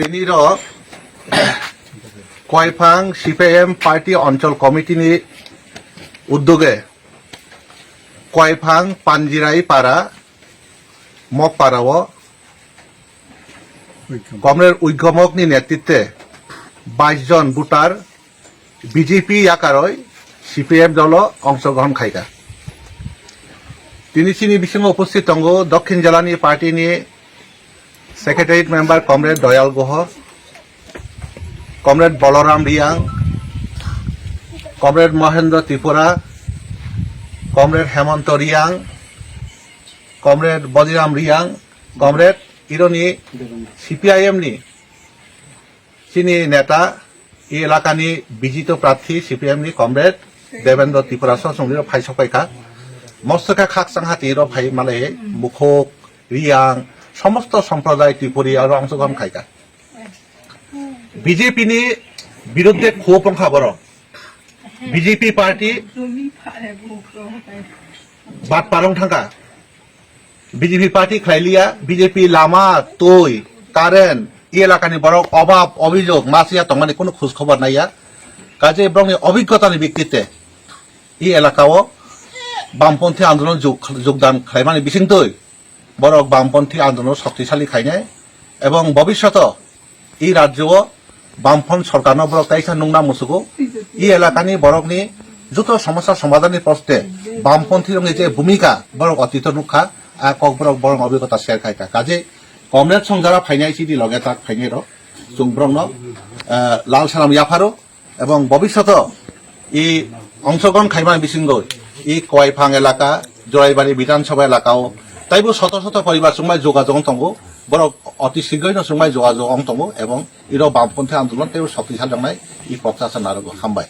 তিনির Koifang CPM party অঞ্চল কমিটিনি উদ্যোগে কয়ফাং পাঞ্জিরাই পাড়া মগপাড়াও কমরেড উইঘমকনি নেতৃত্বে বাইশ জন ভোটার বিজেপি আকারই সিপিএম দল অংশগ্রহণ খাইকা তিনি চিনি বিসঙ্গে উপস্থিত দঙ্গ দক্ষিণ জেলানি পার্টিনি secretariat member comrade Dayal Guha comrade Balaram Reang comrade Mahendra Tripura comrade Hemanta Reang comrade Badiram Reang comrade ইরনি CPIM নি চিনি নেতা এই এলাকানি বিজিত প্রার্থী সিপিএম নি কমরেড দেবেন্দ্র ত্রিপুরা সঙ্গে ফাই সকাইকা মস্তকা খাক সাংহাতি র ফাই মালে মুখক রিয়াং সমস্ত সম্প্রদায় ত্রিপুরী আর অংশগ্রহণ খাইকা বিজেপিনি বিরুদ্ধে ক্ষোভ খাবার বিজেপি পার্টি বাদ পারং থাকা বিজেপি পার্টি খাইলিয়া বিজেপি লামা, তৈ কারেন্ট এই এলাকানি বরং অভাব, অভিযোগ মাসিয়া তংমানি কোনো খোঁজ খবর নাইয়া কাজে এবং অভিজ্ঞতানি ভিত্তিতে এই এলাকাও বামপন্থী আন্দোলন যোগ- যোগদান খাইমানি বিসিং তৈ বরং বামপন্থী আন্দোলন শক্তিশালী খাই খাইনাই এবং ভবিষ্যত এই রাজ্য বামফ্রন্ট সরকার বরক তাইসা নুংনা মুসুকু এই এলাকানি বরকনি যত সমস্যা সমাধানের প্রশ্নে বামপন্থী রঙে যে ভূমিকা বরক অতীত নুখা কক বরক বরং অভিজ্ঞতা শেয়ার খাইকা কাজে কমরেড সংজারা ফাইনাই সিডি লগে তাক ফাইনাই র জুংব্রং লাল সালাম ইয়াফারো। এবং ভবিষ্যত এই অংশগ্রহণ খাইমান বিসিঙ্গ এই কয়ফাং এলাকা, জয়বাড়ি বিধানসভা এলাকাও তাইবো শত শত পরিবার সঙ্গে যোগাযোগ তঙ্গ বড় অতি শীঘ্রই সঙ্গে যোগাযোগ তঙ্গ এবং ইর বামপন্থী আন্দোলন তাইবো শক্তিশালী জানাই ই প্রত্যাশা নারগ হামবাই